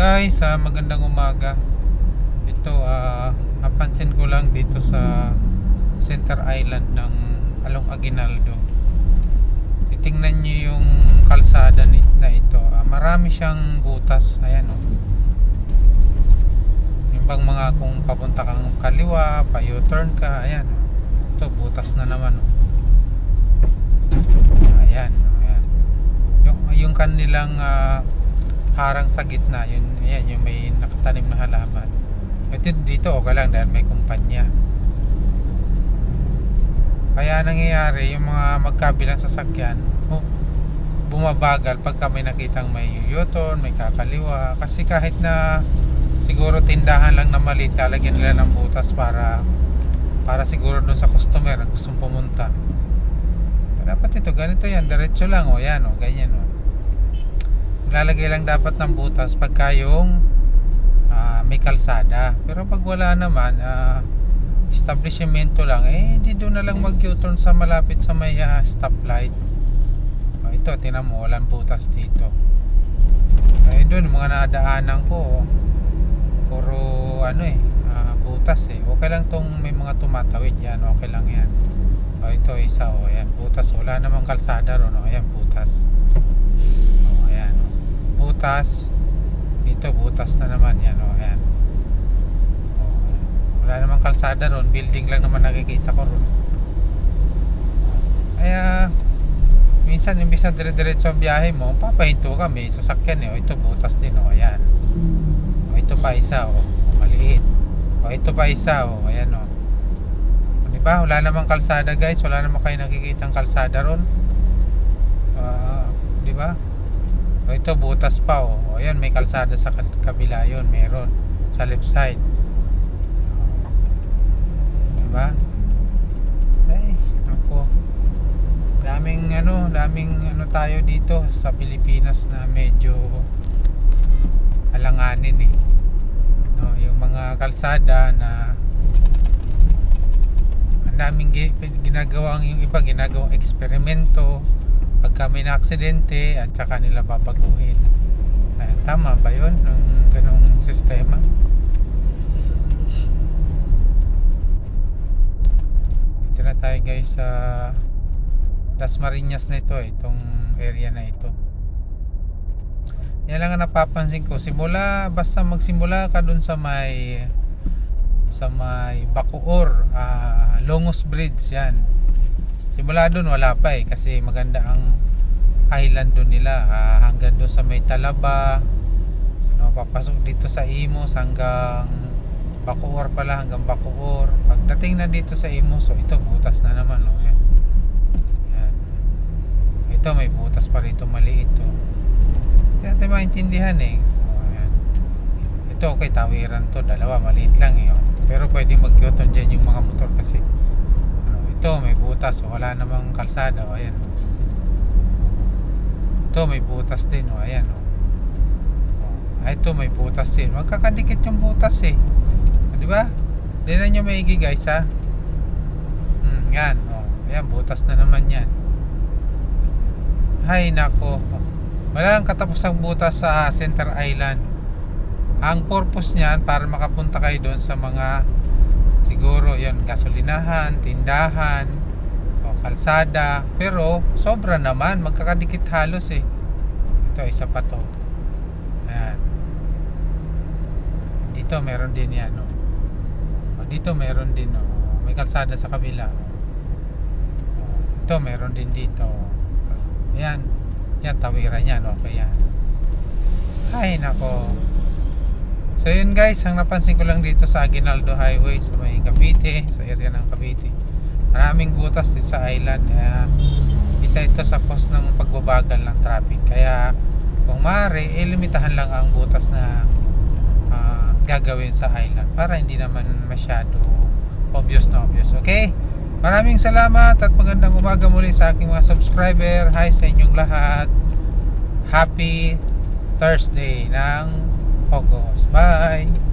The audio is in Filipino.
guys, ah, magandang umaga. Ito, ah, napansin ko lang dito sa Center Island ng Along Aguinaldo. Titingnan nyo yung kalsada na ito. Ah, marami siyang butas. Ayan o. Yung bang mga kung papunta kang kaliwa, pa U-turn ka, ayan. Ito, butas na naman o. Ayan, ayan. Yung, yung kanilang ah, harang sa gitna yun yan yung may nakatanim na halaman. Ito dito okay lang dahil may kumpanya. Kaya nangyayari yung mga magkabilang sasakyan oh, bumabagal pagka may nakitang may yuton may kakaliwa. Kasi kahit na siguro tindahan lang na mali talagyan nila ng butas para para siguro dun sa customer na gustong pumunta. Dapat ito ganito yan diretso lang o yan o ganyan o lalagay lang dapat ng butas pagka yung ah, may kalsada. Pero pag wala naman ah, establishmento lang eh di doon na lang mag U-turn sa malapit sa may ah, stoplight. Oh, ito tinan mo walang butas dito. Eh doon mga nadaanan ko oh, puro ano eh ah, butas eh. Okay lang tong may mga tumatawid. Yan okay lang yan. Oh, ito isa oh ayan butas. Wala namang kalsada ron oh ayan butas butas. Dito butas na naman yan o ayan. O, ayan. wala namang kalsada ron. Building lang naman nakikita ko ron. Kaya minsan imbis na dire-diretso ang biyahe mo papahinto ka. May sasakyan eh. O ito butas din o ayan. O ito pa isa o, maliit. O ito pa isa o ayan o o, di ba? Wala namang kalsada guys. Wala namang kayo nakikitang kalsada ron. Ah, di ba o ito butas pa oh. O ayan may kalsada sa ka- kabila yon meron sa left side. Diba? Ay, ako. Daming ano, daming ano tayo dito sa Pilipinas na medyo alanganin eh. No, yung mga kalsada na ang daming gi- ginagawang yung iba ginagawang eksperimento pagka may na-aksidente at saka nila babaguhin. Ay, tama ba yun? Ang ganong sistema? Dito na tayo guys sa Las Marinas na ito, itong area na ito. Yan lang ang napapansin ko. Simula, basta magsimula ka dun sa may sa may Bacoor, ah, Longos Bridge yan simula doon wala pa eh kasi maganda ang island doon nila ah, hanggang doon sa may Talaba no, papasok dito sa Imos hanggang Bacoor pala hanggang Bacoor pagdating na dito sa Imos so ito butas na naman no? yan. yan. ito may butas pa rito maliit to hindi natin maintindihan eh oh, yan. ito okay tawiran to dalawa maliit lang eh oh. pero pwede mag dyan yung mga motor kasi ito may butas. O wala namang kalsada. O ayan. Ito may butas din. O ayan o. Ay ito may butas din. Magkakadikit yung butas eh. Di ba? Dinan nyo maigi guys ha? Hmm, yan o. Ayan butas na naman yan. Ay nako. Wala ang katapusang butas sa Center Island. Ang purpose niyan para makapunta kayo doon sa mga siguro yon gasolinahan, tindahan, o kalsada. Pero sobra naman, magkakadikit halos eh. Ito isa pa to. Ayan. Dito meron din yan. Oh. O, dito meron din. Oh. May kalsada sa kabila. Ito meron din dito. Ayan. Yan, tawiran yan. Okay yan. Ay, nako. So yun guys, ang napansin ko lang dito sa Aguinaldo Highway sa may Cavite, sa area ng Cavite. Maraming butas dito sa island. Kaya isa ito sa cause ng pagbabagal ng traffic. Kaya kung maaari, eh, limitahan lang ang butas na ah, gagawin sa island para hindi naman masyado obvious na obvious. Okay? Maraming salamat at magandang umaga muli sa aking mga subscriber. Hi sa inyong lahat. Happy Thursday ng August. Bye!